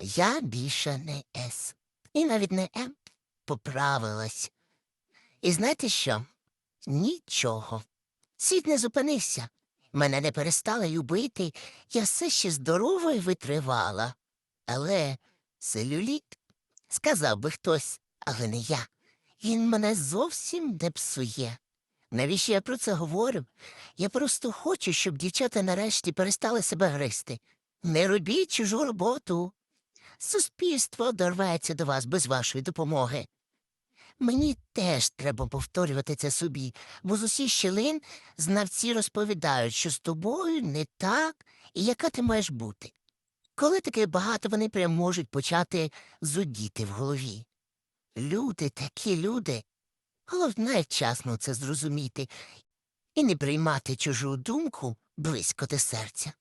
Я більше не С. І навіть не М. Поправилась. І знаєте що? Нічого. Світ не зупинився. Мене не перестали любити, я все ще здорова і витривала. Але целюліт, сказав би хтось, але не я. Він мене зовсім не псує. Навіщо я про це говорю? Я просто хочу, щоб дівчата нарешті перестали себе гризти. Не робіть чужу роботу. Суспільство дорветься до вас без вашої допомоги. Мені теж треба повторювати це собі, бо з усіх щілин знавці розповідають, що з тобою не так і яка ти маєш бути. Коли таке багато, вони прям можуть почати зудіти в голові. Люди такі люди. Головне вчасно це зрозуміти і не приймати чужу думку близько до серця.